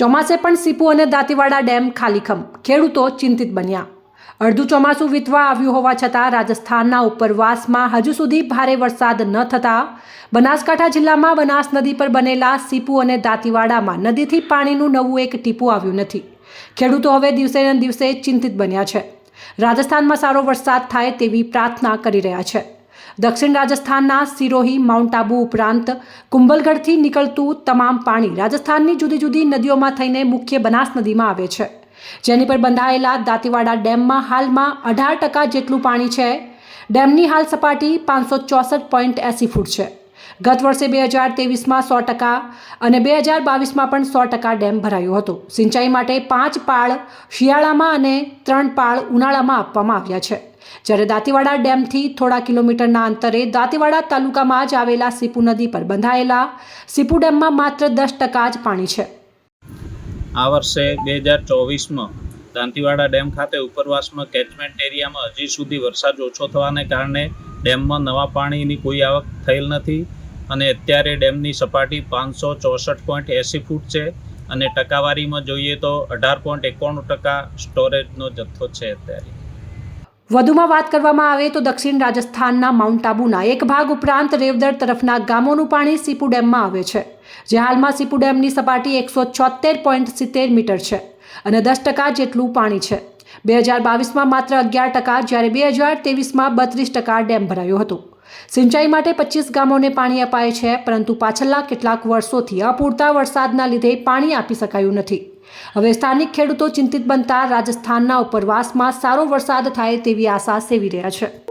ચોમાસે પણ સીપુ અને દાંતીવાડા ડેમ ખાલીખમ. ખેડૂતો ચિંતિત બન્યા. અડધું ચોમાસું વીતવા આવ્યું હોવા છતાં રાજસ્થાનના ઉપરવાસમાં હજુ સુધી ભારે વરસાદ ન થતાં બનાસકાંઠા જિલ્લામાં બનાસ નદી પર બનેલા સીપુ અને દાંતીવાડામાં નદીથી પાણીનું નવું એક ટીપું આવ્યું નથી. ખેડૂતો હવે દિવસે દિવસે ચિંતિત બન્યા છે. રાજસ્થાનમાં સારો વરસાદ થાય તેવી પ્રાર્થના કરી રહ્યા છે. દક્ષિણ રાજસ્થાનના સિરોહી, માઉન્ટ આબુ ઉપરાંત કુંભલગઢથી નીકળતું તમામ પાણી રાજસ્થાનની જુદી જુદી નદીઓમાં થઈને મુખ્ય બનાસ નદીમાં આવે છે. જેની પર બંધાયેલા દાંતીવાડા ડેમમાં હાલમાં અઢાર ટકા જેટલું પાણી છે. ડેમની હાલ સપાટી પાંચસો ચોસઠ પોઈન્ટ એસી ફૂટ છે. ગત વર્ષે બે હજાર ત્રેવીસમાં સો ટકા અને બે હજાર બાવીસમાં પણ સો ટકા ડેમ ભરાયો હતો. સિંચાઈ માટે પાંચ પાળ શિયાળામાં અને ત્રણ પાળ ઉનાળામાં આપવામાં આવ્યા છે. જ્યારે દાંતીવાડા ડેમથી થોડા કિલોમીટરના અંતરે દાંતીવાડા તાલુકામાં જ આવેલા સીપુ નદી પર બંધાયેલા સીપુ ડેમમાં માત્ર દસ ટકા જ પાણી છે. આ વર્ષે બે હજાર ચોવીસમાં દાંતીવાડા ડેમ ખાતે ઉપરવાસમાં કેચમેન્ટ એરિયામાં હજી સુધી વરસાદ ઓછો થવાને કારણે ડેમમાં નવા પાણીની કોઈ આવક થયેલ નથી. અને અત્યારે ડેમની સપાટી પાંચસો ચોસઠ પોઈન્ટ એંસી ફૂટ છે અને ટકાવારીમાં જોઈએ તો અઢાર પોઈન્ટ એકાણું ટકા સ્ટોરેજનો જથ્થો છે અત્યારે. વધુમાં વાત કરવામાં આવે તો દક્ષિણ રાજસ્થાનના માઉન્ટ આબુના એક ભાગ ઉપરાંત રેવદર તરફના ગામોનું પાણી સીપુ ડેમમાં આવે છે, જે હાલમાં સીપુ ડેમની સપાટી એકસો છોતેર પોઈન્ટ સિત્તેર મીટર છે અને દસ ટકા જેટલું પાણી છે. બે હજાર બાવીસમાં માત્ર અગિયાર ટકા, જ્યારે બે હજાર તેવીસમાં બત્રીસ ટકા ડેમ ભરાયો હતો. સિંચાઈ માટે પચીસ ગામોને પાણી અપાય છે, પરંતુ પાછલા કેટલાક વર્ષોથી અપૂરતા વરસાદના લીધે પાણી આપી શકાયું નથી. હવે સ્થાનિક ખેડૂતો ચિંતિત બનતા રાજસ્થાનના ઉપરવાસમાં સારો વરસાદ થાય તેવી આશા સેવી રહ્યા છે.